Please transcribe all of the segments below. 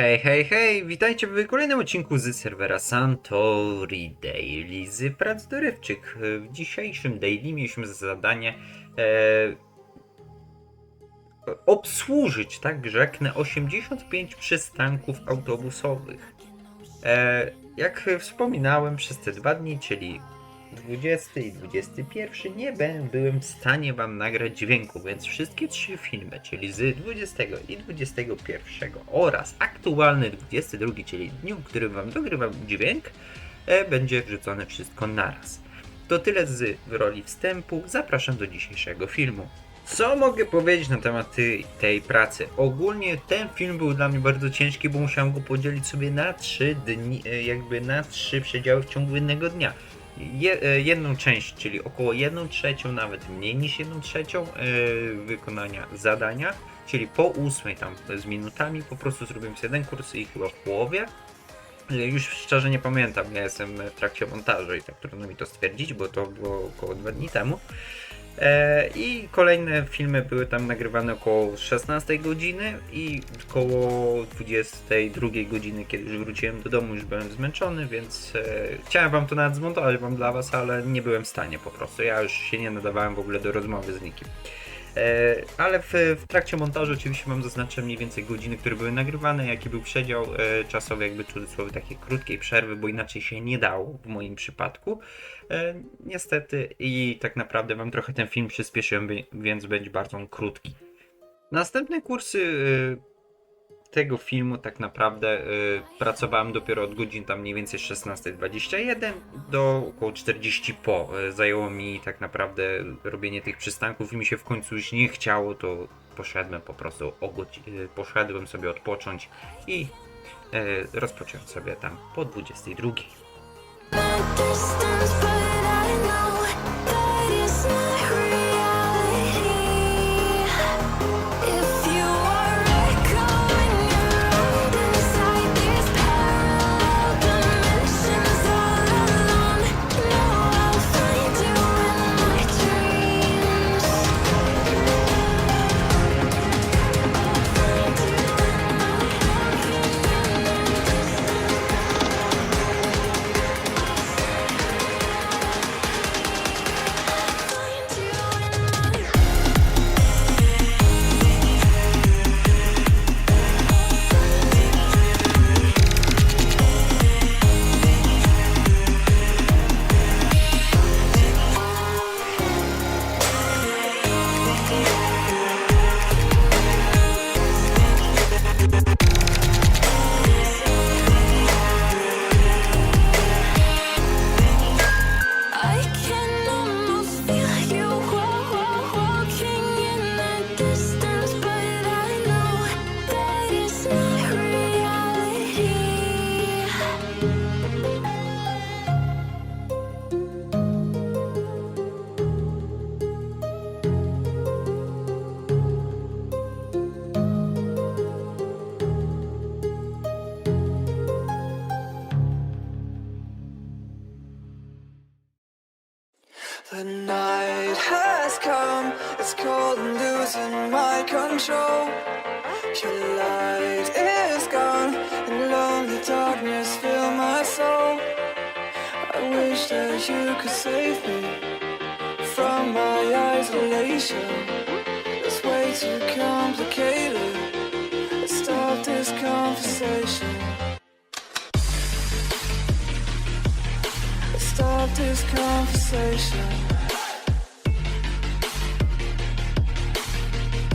Hej, hej, hej! Witajcie w kolejnym odcinku z serwera Santori Daily z prac dorywczych. W dzisiejszym daily mieliśmy za zadanie e, obsłużyć, tak rzeknę, 85 przystanków autobusowych. E, jak wspominałem, przez te dwa dni, czyli 20 i 21, nie byłem w stanie wam nagrać dźwięku, więc wszystkie trzy filmy, czyli z 20 i 21 oraz aktualny 22, czyli dniu, w którym wam dogrywam dźwięk, e, będzie wrzucone wszystko naraz. To tyle z roli wstępu, zapraszam do dzisiejszego filmu. Co mogę powiedzieć na temat tej, tej pracy? Ogólnie ten film był dla mnie bardzo ciężki, bo musiałem go podzielić sobie na trzy dni, e, jakby na trzy przedziały w ciągu jednego dnia. Je, e, jedną część, czyli około jedną trzecią, nawet mniej niż jedną trzecią e, wykonania zadania, czyli po ósmej tam z minutami po prostu sobie jeden kurs i chyba w połowie. E, Już szczerze nie pamiętam, ja jestem w trakcie montażu i tak trudno mi to stwierdzić, bo to było około dwa dni temu. E, I kolejne filmy były tam nagrywane około 16 godziny i około 22 godziny, kiedy już wróciłem do domu, już byłem zmęczony, więc e, chciałem wam to nawet zmontować wam dla was, ale nie byłem w stanie po prostu. Ja już się nie nadawałem w ogóle do rozmowy z nikim. E, ale w, w trakcie montażu oczywiście mam zaznaczone mniej więcej godziny, które były nagrywane, jaki był przedział e, czasowy, jakby cudzysłowie takiej krótkiej przerwy, bo inaczej się nie dało w moim przypadku. E, niestety i tak naprawdę wam trochę ten film przyspieszyłem, więc będzie bardzo krótki. Następne kursy tego filmu tak naprawdę e, pracowałem dopiero od godzin tam mniej więcej 16.21 do około 40 po. E, zajęło mi tak naprawdę robienie tych przystanków i mi się w końcu już nie chciało, to poszedłem po prostu o godzi- e, poszedłem sobie odpocząć i e, rozpocząłem sobie tam po 22. The night has come, it's cold and losing my control. Your light is gone, and lonely darkness fill my soul. I wish that you could save me from my isolation. It's way too complicated. Let's stop this conversation. This conversation.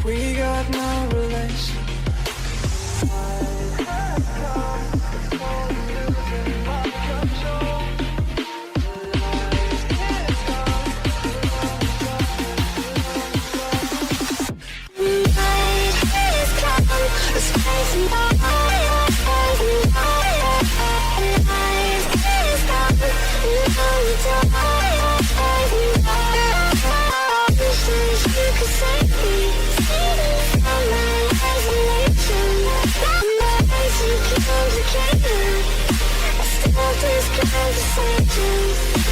We got no relation. Thank you.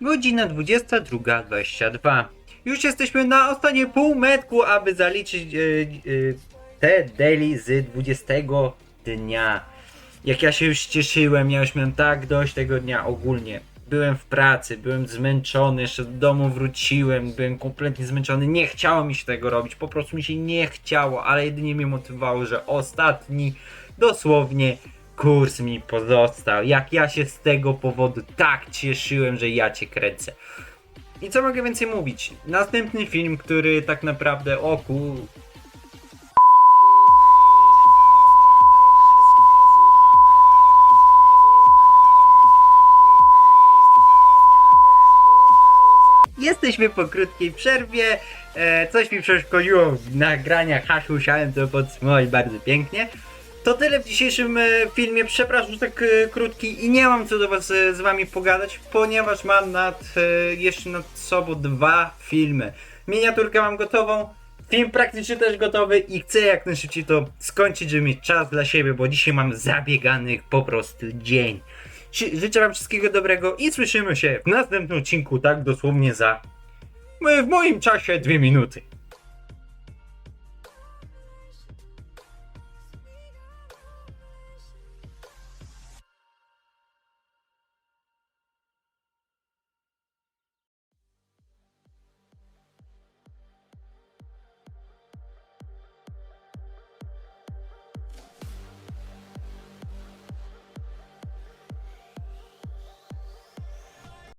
Godzina 22.22. Już jesteśmy na ostatniej półmetku, aby zaliczyć e, e, te daily z 20 dnia. Jak ja się już cieszyłem, ja już miałem tak dość tego dnia ogólnie. Byłem w pracy, byłem zmęczony, jeszcze do domu wróciłem, byłem kompletnie zmęczony, nie chciało mi się tego robić, po prostu mi się nie chciało, ale jedynie mnie motywowało, że ostatni, dosłownie, kurs mi pozostał. Jak ja się z tego powodu tak cieszyłem, że ja cię kręcę. I co mogę więcej mówić? Następny film, który tak naprawdę oku. Jesteśmy po krótkiej przerwie. E, coś mi przeszkodziło w nagraniach, aż musiałem to podsumować bardzo pięknie. To tyle w dzisiejszym e, filmie. Przepraszam, że tak e, krótki i nie mam co do was e, z wami pogadać, ponieważ mam nad, jeszcze nad sobą dwa filmy. Miniaturkę mam gotową, film praktycznie też gotowy i chcę jak najszybciej to skończyć, żeby mieć czas dla siebie, bo dzisiaj mam zabiegany po prostu dzień. Ży- Życzę wam wszystkiego dobrego i słyszymy się w następnym odcinku, tak dosłownie za w moim czasie dwie minuty.